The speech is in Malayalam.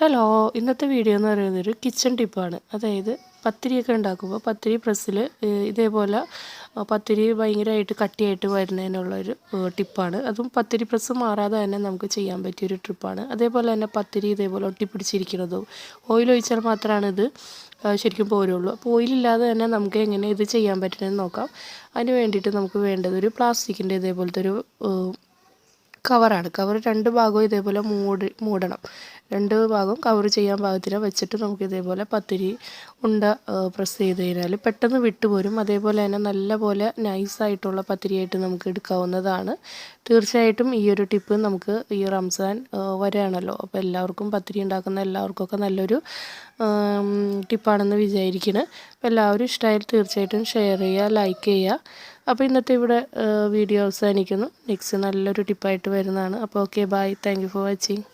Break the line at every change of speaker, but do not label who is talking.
ഹലോ ഇന്നത്തെ വീഡിയോ എന്ന് പറയുന്നത് ഒരു കിച്ചൺ ടിപ്പാണ് അതായത് പത്തിരിയൊക്കെ ഉണ്ടാക്കുമ്പോൾ പത്തിരി പ്രസ്സിൽ ഇതേപോലെ പത്തിരി ഭയങ്കരമായിട്ട് കട്ടിയായിട്ട് വരുന്നതിനുള്ളൊരു ടിപ്പാണ് അതും പത്തിരി പ്രസ് മാറാതെ തന്നെ നമുക്ക് ചെയ്യാൻ പറ്റിയൊരു ട്രിപ്പാണ് അതേപോലെ തന്നെ പത്തിരി ഇതേപോലെ ഒട്ടിപ്പിടിച്ചിരിക്കുന്നതും. ഓയിൽ ഒഴിച്ചാൽ മാത്രമാണ് ഇത് ശരിക്കും പോരുള്ളൂ. അപ്പോൾ ഓയിലില്ലാതെ തന്നെ നമുക്ക് എങ്ങനെ ഇത് ചെയ്യാൻ പറ്റുന്നതെന്ന് നോക്കാം. അതിന് വേണ്ടിയിട്ട് നമുക്ക് വേണ്ടത് ഒരു പ്ലാസ്റ്റിക്കിന്റെ ഇതേപോലത്തെ ഒരു കവറാണ് കവർ രണ്ട് ഭാഗവും ഇതേപോലെ മൂടി മൂടണം. രണ്ട് ഭാഗം കവർ ചെയ്യാൻ പാകത്തിന് വെച്ചിട്ട് നമുക്ക് ഇതേപോലെ പത്തിരി ഉണ്ട പ്രസ് ചെയ്ത് കഴിഞ്ഞാൽ പെട്ടെന്ന് വിട്ടുപോരും. അതേപോലെ തന്നെ നല്ലപോലെ നൈസായിട്ടുള്ള പത്തിരിയായിട്ട് നമുക്ക് എടുക്കാവുന്നതാണ്. തീർച്ചയായിട്ടും ഈ ഒരു ടിപ്പ് നമുക്ക് ഈ റംസാൻ വരെയാണല്ലോ. അപ്പോൾ എല്ലാവർക്കും പത്തിരി ഉണ്ടാക്കുന്ന എല്ലാവർക്കൊക്കെ നല്ലൊരു ടിപ്പാണെന്ന് വിചാരിക്കുന്നത് അപ്പോൾ എല്ലാവരും ഇഷ്ടമായാൽ തീർച്ചയായിട്ടും ഷെയർ ചെയ്യുക ലൈക്ക് ചെയ്യുക. അപ്പോൾ ഇന്നത്തെ ഇവിടെ വീഡിയോ അവസാനിക്കുന്നു. നെക്സ്റ്റ് നല്ലൊരു ടിപ്പായിട്ട് വരുന്നതാണ്. അപ്പോൾ okay bye thank for watching